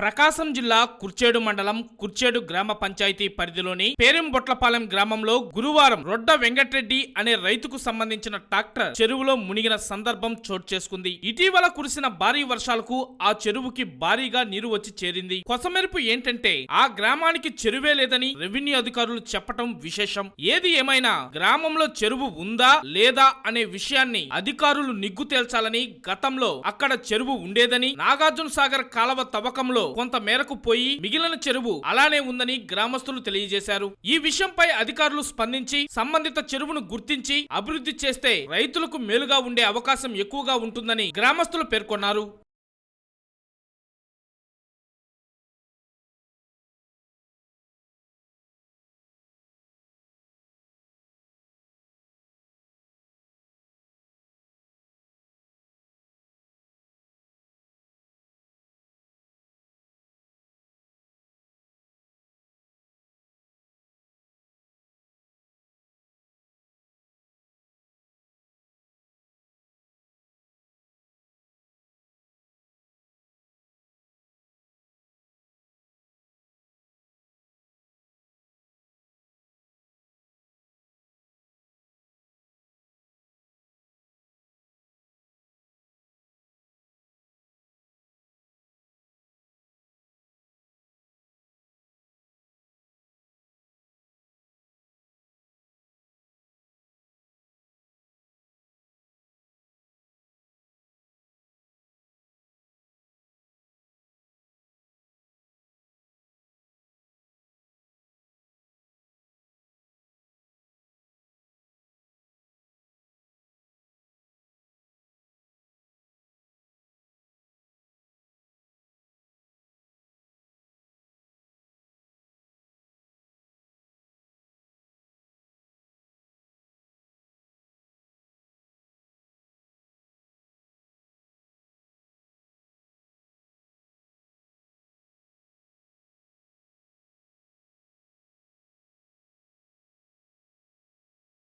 ప్రకాశం జిల్లా కుర్చేడు మండలం కుర్చేడు గ్రామ పంచాయతీ పరిధిలోని పేరింబొట్లపాలెం గ్రామంలో గురువారం రొడ్డ వెంకటరెడ్డి అనే రైతుకు సంబంధించిన ట్రాక్టర్ చెరువులో మునిగిన సందర్భం చోటు చేసుకుంది. ఇటీవల కురిసిన భారీ వర్షాలకు ఆ చెరువుకి భారీగా నీరు వచ్చి చేరింది. కొసమెరుపు ఏంటంటే ఆ గ్రామానికి చెరువే లేదని రెవెన్యూ అధికారులు చెప్పటం విశేషం. ఏది ఏమైనా గ్రామంలో చెరువు ఉందా లేదా అనే విషయాన్ని అధికారులు నిగ్గు తేల్చాలని గతంలో అక్కడ చెరువు ఉండేదని నాగార్జున సాగర్ కాలవ తవ్వకంలో కొంత మేరకు పోయి మిగిలిన చెరువు అలానే ఉందని గ్రామస్తులు తెలియజేశారు. ఈ విషయంపై అధికారులు స్పందించి సంబంధిత చెరువును గుర్తించి అభివృద్ధి చేస్తే రైతులకు మేలుగా ఉండే అవకాశం ఎక్కువగా ఉంటుందని గ్రామస్తులు పేర్కొన్నారు.